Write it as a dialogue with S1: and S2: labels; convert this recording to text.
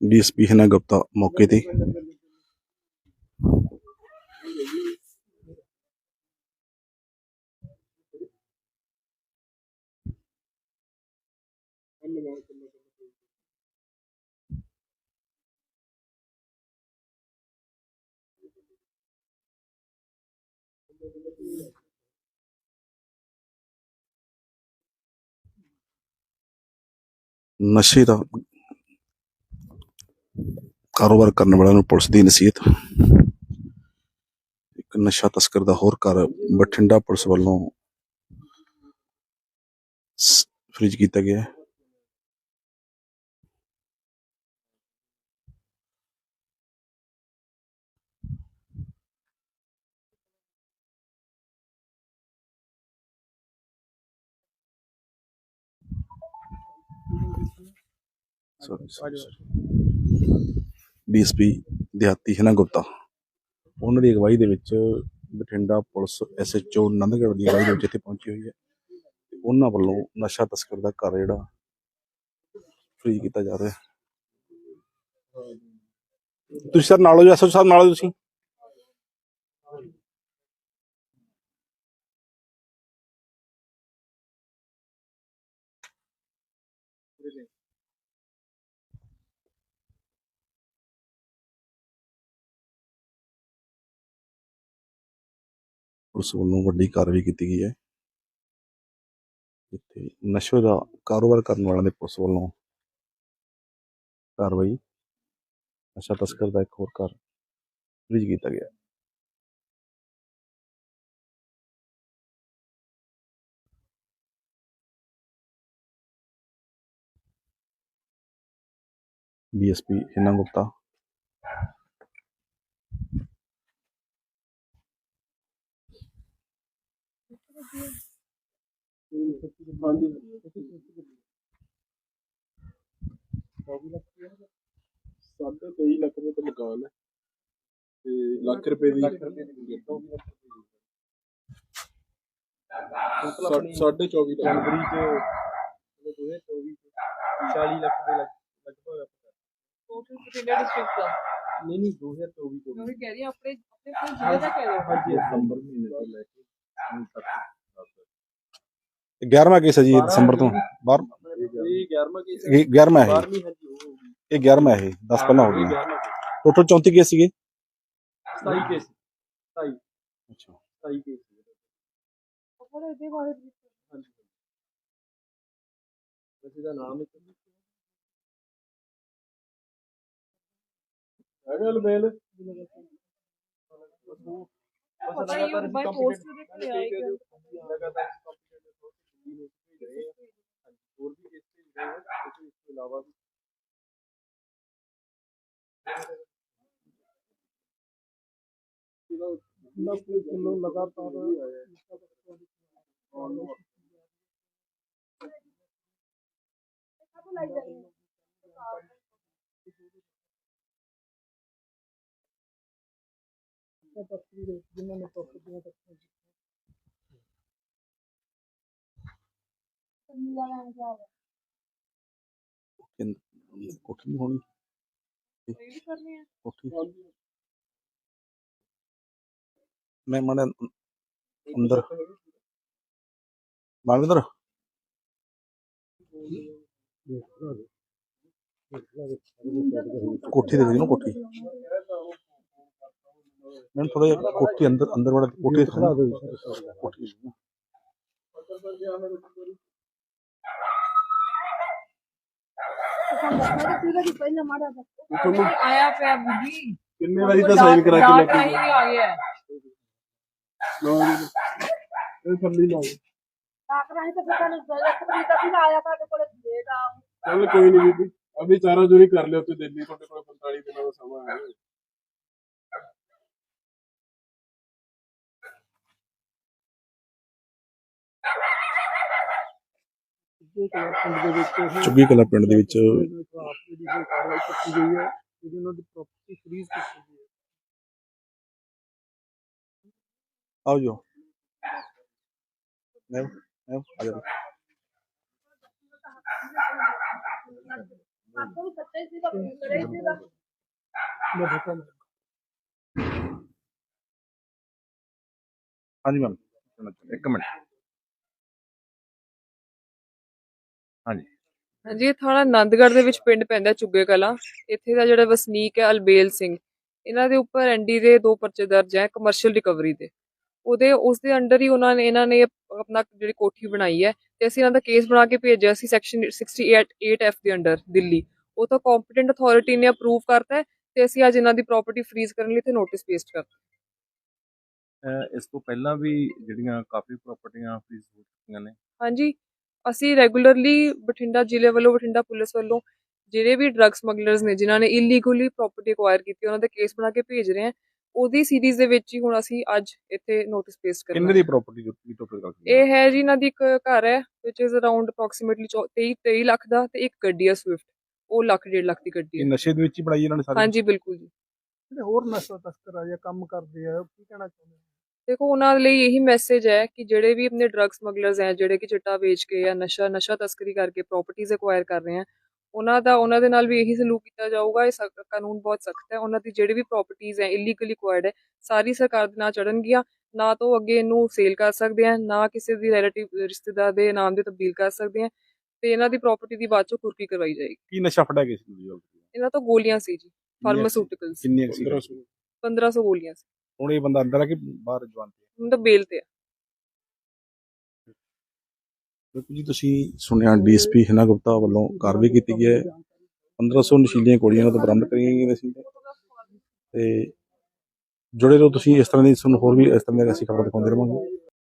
S1: DSP ਹਨਾ ਗੁਪਤਾ ਮੌਕੇ ਤੇ। ਨਸ਼ੇ ਦਾ ਕਾਰੋਬਾਰ ਕਰਨ ਵਾਲਿਆਂ ਨੂੰ ਪੁਲਿਸ ਦੀ ਨਸੀਹਤ। ਇੱਕ ਨਸ਼ਾ ਤਸਕਰ ਦਾ ਹੋਰ ਘਰ ਬਠਿੰਡਾ ਪੁਲਿਸ ਵੱਲੋਂ ਸ- ਫ੍ਰੀਜ਼ ਕੀਤਾ ਗਿਆ। ਡੀਐਸਪੀ ਦਿਹਾਤੀ ਹਿਨਾ ਗੁਪਤਾ। ਉਹਨਾਂ ਦੀ ਅਗਵਾਈ ਦੇ ਵਿੱਚ Bathinda police S H O Nandgarh ਦੀ ਅਗਵਾਈ ਦੇ ਵਿੱਚ ਇੱਥੇ ਪਹੁੰਚੀ ਹੋਈ ਹੈ। ਉਹਨਾਂ ਵੱਲੋਂ ਨਸ਼ਾ ਤਸਕਰ ਦਾ ਘਰ ਜਿਹੜਾ ਫ੍ਰੀ ਕੀਤਾ ਜਾ ਰਿਹਾ। ਹੈ ਤੁਸੀਂ ਸਰ ਨਾਲੋਂ ਐਸਐਚਓ ਸਾਹਿਬ ਨਾਲੋਂ ਤੁਸੀਂ? ਪੁਲਿਸ ਵੱਲੋਂ ਵੱਡੀ ਕਾਰਵਾਈ ਕੀਤੀ ਗਈ ਹੈ। ਇੱਥੇ ਨਸ਼ੇ ਦਾ ਕਾਰੋਬਾਰ ਕਰਨ ਵਾਲਿਆਂ ਦੇ ਪੁਲਿਸ ਵੱਲੋਂ ਕਾਰਵਾਈ, ਨਸ਼ਾ ਤਸਕਰ ਦਾ ਇੱਕ ਹੋਰ ਘਰ ਫ੍ਰੀਜ ਕੀਤਾ ਗਿਆ। ਡੀਐਸਪੀ ਹਿਨਾ ਗੁਪਤਾ
S2: ਸਾਢੇ ਤੇਈ ਲੱਖ ਦੇ ਤੇ ਮਕਾਨ ਹੈ ਤੇ ਲੱਖ ਰੁਪਏ ਦੀ ਸਾ- ਸਾਢੇ 24 ਲੱਖ
S3: ਜਨਵਰੀ ਚ 2024 ਚ 40 ਲੱਖ ਦੇ ਲੱਗ ਲਗਭਗ
S4: ਟੋਟਲ ਬਠਿੰਡਾ ਡਿਸਟ੍ਰਿਕਟ ਦਾ
S3: ਨਹੀਂ ਨਹੀਂ 2024 ਤੋਂ।
S4: ਮੈਂ ਵੀ ਕਹਿ ਰਹੀ ਆਪਣੇ ਆਪਣੇ ਕੋਲ ਜ਼ਿਲ੍ਹੇ ਦਾ ਕਹਿ ਰਹੇ ਹੋ
S3: ਹਾਂਜੀ ਦਸੰਬਰ ਮਹੀਨੇ ਤੋਂ ਲੈ ਕੇ। ਹੁਣ ਤੱਕ
S1: 11ਵਾਂ ਕੇਸ ਹੈ ਜੀ ਇਹ ਦਸੰਬਰ ਤੋਂ ਬਾਹਰ
S3: ਇਹ 11ਵਾਂ ਕੇਸ
S1: ਇਹ 11ਵਾਂ ਹੈ
S3: 12ਵੀਂ ਹਾਂਜੀ ਉਹ ਹੋ ਗਈ
S1: ਇਹ 11ਵਾਂ ਹੈ 10 ਪਹਿਲਾਂ ਹੋ
S3: ਇਹ
S1: ਗਈਆਂ
S3: 11ਵਾਂ case,
S1: ਟੋਟਲ 34 ਕੇਸ ਸੀਗੇ
S3: 27 ਕੇਸ 27
S1: ਅੱਛਾ
S3: 27 ਕੇਸ
S4: ਥੋੜਾ ਇਹਦੇ ਬਾਰੇ ਵੀ
S3: ਹਾਂਜੀ ਵੈਸੇ ਦਾ ਨਾਮ ਹੈ
S2: ਹੈਗਾ ਲਬੇਲ
S4: ਪਤਾ ਹੀ ਹੈ ਬਾਈ ਪੋਸਟ ਦੇ ਕੇ। ਆਏਗਾ
S3: ਲਗਾਤਾਰ ਕੰਪਿਊਟਰ ਦੇ ਨੋਟ ਭੇਜ ਰਹੇ ਹਾਂਜੀ, ਹੋਰ ਵੀ ਭੇਜ ਰਹੇ ਆ ਇਸ ਤੋਂ ਇਲਾਵਾ ਵੀ
S2: ਕਿਲੋ ਲਗਾਤਾਰ
S1: ਕੋਠੀ ਨਹੀਂ ਹੋਣੀ?
S4: ਇਹ ਵੀ ਕਰਨੇ ਆ।
S1: ਕੋਠੀ? ਮੈਂ ਮਨ ਅੰਦਰ। ਮਾਨਵਿੰਦਰ ਕੋਠੀ ਦੇ ਵਿੱਚ ਨਾ ਕੋਠੀ? ਮੈਨੂੰ ਥੋੜਾ ਜਿਹਾ ਕੋਠੀ ਅੰਦਰ ਅੰਦਰ ਵਾਲਾ ਕੋਠੀ ਦਿਖਾ ਦਿਓ ਕੋਠੀ
S4: ਆਇਆ ਪਿਆ ਬੁੱਢੀ
S2: ਕਿੰਨੇ ਵਾਰੀ ਤਾਂ ਸਾਈਨ ਕਰਾ ਕੇ ਲੈ ਕੇ
S4: ਹੀ ਆ ਗਿਆ ਹੈ।
S2: ਜੀ। ਇਹ ਥੱਲੇ ਲਾਓ ਚੱਲ ਕੋਈ ਨਹੀਂ ਬੀਬੀ ਅਭੀ ਚਾਰਾ ਜੋਰੀ ਕਰ ਲਿਓ ਤੇ ਦਿੱਲੀ ਤੁਹਾਡੇ ਕੋਲ 45 ਦਿਨਾਂ ਦਾ ਸਮਾਂ ਹੈ
S3: ਪਿੰਡ ਦੇ ਵਿੱਚ
S1: ਚੁੱਗੀ ਕਲਾ ਪਿੰਡ ਦੇ ਵਿੱਚ
S3: ਆਪ ਜਿਹੜੀ ਕੋਈ ਕਾਰਵਾਈ ਕੀਤੀ ਗਈ ਹੈ ਜਿਹੜੀ ਉਹਨਾਂ ਦੀ ਪ੍ਰਾਪਰਟੀ ਫਰੀਜ਼ ਕੀਤੀ ਗਈ ਹੈ
S1: ਆਓ ਜੋ ਮੈਂ ਮੈਂ ਹਾਂਜੀ। ਹਾਂਜੀ
S4: ਇਹ ਥਾਣਾ ਆਨੰਦਗੜ੍ਹ ਦੇ ਵਿੱਚ ਪਿੰਡ ਪੈਂਦਾ ਚੁੱਗੇ ਕਲਾਂ। ਇੱਥੇ ਦਾ ਜਿਹੜਾ ਵਸਨੀਕ ਹੈ ਅਲਬੇਲ ਸਿੰਘ। ਇਹਨਾਂ ਦੇ ਉੱਪਰ ਐਨਡੀ ਦੇ ਦੋ ਪਰਚੇ ਦਰਜ ਹੈ ਕਮਰਸ਼ੀਅਲ ਰਿਕਵਰੀ ਦੇ। ਉਹਦੇ ਉਸ ਦੇ ਅੰਡਰ ਹੀ ਉਹਨਾਂ ਨੇ ਇਹਨਾਂ ਨੇ ਆਪਣਾ ਜਿਹੜੀ ਕੋਠੀ ਬਣਾਈ ਹੈ ਤੇ ਅਸੀਂ ਇਹਨਾਂ ਦਾ ਕੇਸ ਬਣਾ ਕੇ ਭੇਜਿਆ ਸੀ ਸੈਕਸ਼ਨ 68 8F ਦੇ ਅੰਡਰ ਦਿੱਲੀ। ਉਹ ਤਾਂ ਕੰਪੀਟੈਂਟ ਅਥਾਰਟੀ ਨੇ ਅਪਰੂਵ ਕਰਤਾ ਤੇ ਅਸੀਂ ਅੱਜ ਇਹਨਾਂ ਦੀ ਪ੍ਰਾਪਰਟੀ ਫ੍ਰੀਜ਼ ਕਰਨ ਲਈ ਤੇ ਨੋਟਿਸ ਪੇਸਟ ਕਰਤਾ
S5: ਇਸ ਤੋਂ ਪਹਿਲਾਂ ਵੀ ਜਿਹੜੀਆਂ ਕਾਫੀ ਪ੍ਰਾਪਰਟੀਆਂ ਫ੍ਰੀਜ਼ ਹੋ ਚੁੱਕੀਆਂ ਨੇ।
S4: ਹਾਂਜੀ ਅਸੀਂ ਰੈਗੂਲਰਲੀ ਬਠਿੰਡਾ ਜ਼ਿਲ੍ਹੇ ਵੱਲੋਂ ਬਠਿੰਡਾ ਪੁਲਿਸ ਵੱਲੋਂ ਜਿਹੜੇ ਵੀ ਡਰੱਗ ਸਮਗਲਰਸ ਨੇ ਜਿਨ੍ਹਾਂ ਨੇ ਇਲੀਗਲੀ ਪ੍ਰਾਪਰਟੀ ਅਕਵਾਇਰ ਕੀਤੀ ਉਹਨਾਂ ਦੇ ਕੇਸ ਬਣਾ ਕੇ ਭੇਜ ਰਹੇ ਹਾਂ। ਉਹਦੀ ਸੀਰੀਜ਼ ਦੇ ਵਿੱਚ ਹੀ ਹੁਣ ਅਸੀਂ ਅੱਜ ਇੱਥੇ ਨੋਟਿਸ ਪੇਸਟ ਕਰਨਾ
S1: ਕਿੰਨੇ ਦੀ ਪ੍ਰਾਪਰਟੀ ਦੀ ਟੋਟਲ ਗੱਲ
S4: ਇਹ ਹੈ ਜੀ ਇਹਨਾਂ ਦੀ ਇੱਕ ਘਰ ਹੈ which is around approximately 23 23 lakh ਦਾ ਤੇ ਇੱਕ ਗੱਡੀ ਹੈ ਸਵਿਫਟ ਉਹ ਲੱਖ ਡੇਢ ਲੱਖ ਦੀ ਗੱਡੀ
S1: ਇਹ
S4: ਹੈ।
S1: ਨਸ਼ੇ ਦੇ ਵਿੱਚ ਹੀ ਬਣਾਈ ਇਹਨਾਂ ਨੇ ਸਾਰੀ?
S4: ਹਾਂਜੀ ਬਿਲਕੁਲ ਜੀ।
S3: ਜਿਹੜੇ ਹੋਰ ਨਸ਼ਾ ਤਸਕਰ ਆ ਜਾਂ ਕੰਮ ਕਰਦੇ ਆ ਉਹ ਕੀ ਕਹਿਣਾ ਚਾਹੁੰਦੇ ਆ
S4: ਦੇਖੋ ਉਹਨਾਂ ਲਈ ਇਹੀ ਮੈਸੇਜ ਹੈ ਕਿ ਜਿਹੜੇ ਵੀ ਆਪਣੇ ਡਰੱਗ ਸਮਗਲਰਸ ਹੈ ਜਿਹੜੇ ਕਿ ਚਿੱਟਾ ਵੇਚ ਕੇ ਜਾਂ ਨਸ਼ਾ ਨਸ਼ਾ ਤਸਕਰੀ ਕਰਕੇ ਪ੍ਰਾਪਰਟੀਆਂ ਐਕਵਾਇਰ ਕਰ ਰਹੇ ਹੈ ਉਹਨਾਂ ਦਾ ਉਹਨਾਂ ਦੇ ਨਾਲ ਵੀ ਇਹੀ ਸਲੂਕ ਕੀਤਾ ਜਾਊਗਾ। ਇਹ ਕਾਨੂੰਨ ਬਹੁਤ ਸਖਤ ਹੈ। ਉਹਨਾਂ ਦੀ ਜਿਹੜੀ ਵੀ ਪ੍ਰਾਪਰਟੀਆਂ ਹੈ ਇਲੀਗਲੀ ਅਕਵਾਇਰਡ ਹੈ ਸਾਰੀ ਸਰਕਾਰ ਦੇ ਨਾਲ ਚੜਨਗੀਆਂ ਨਾ ਤਾਂ ਉਹ ਅੱਗੇ ਇਹਨੂੰ ਸੇਲ ਕਰ ਸਕਦੇ ਆ ਨਾ ਕਿਸੇ ਦੀ ਰਿਲੇਟਿਵ ਰਿਸ਼ਤੇਦਾਰ ਦੇ ਨਾਮ ਦੇ ਤਬਦੀਲ ਕਰ ਸਕਦੇ ਆ ਤੇ ਇਹਨਾਂ ਦੀ ਪ੍ਰਾਪਰਟੀ ਦੀ ਬਾਅਦ ਚੋਂ ਕੁਰਕੀ ਕਰਵਾਈ ਜਾਏਗੀ।
S1: ਕੀ ਨਸ਼ਾ ਫੜਿਆ ਗਿਆ ਸੀ
S4: ਇਹਨਾਂ ਤੋਂ ਗੋਲੀਆਂ ਸੀ ਜੀ ਫਾਰਮਾਸਿਊਟੀਕਲਸ
S1: ਕਿੰਨੀਆਂ ਸੀ?
S4: 1500 ਗੋਲੀਆਂ ਸੀ।
S1: ਹੁਣ ਇਹ ਬੰਦਾ ਅੰਦਰ ਆ ਕਿ ਬਾਹਰ ਜਵਾਨ ਤੇ
S4: ਹੁਣ ਤਾਂ ਬੇਲ ਤੇ ਆ।
S1: ਜੀ ਤੁਸੀਂ ਸੁਣਿਆ ਡੀਐਸਪੀ ਹਿਨਾ ਗੁਪਤਾ ਵੱਲੋਂ ਕਾਰਵਾਈ ਕੀਤੀ ਗਈ ਹੈ। 1500 ਨਸ਼ੀਲੀਆਂ ਗੋਲੀਆਂ ਨੂੰ ਤਾਂ ਬਰਾਮਦ ਕਰੀਆਂ ਗਈਆਂ ਸੀ ਤੇ ਜੁੜੇ ਰਹੋ ਤੁਸੀਂ ਇਸ ਤਰ੍ਹਾਂ ਦੀ ਤੁਹਾਨੂੰ ਹੋਰ ਵੀ ਇਸ ਤਰ੍ਹਾਂ ਦੀਆਂ ਅਸੀਂ ਖਬਰਾਂ ਦਿਖਾਉਂਦੇ ਰਵਾਂਗੇ।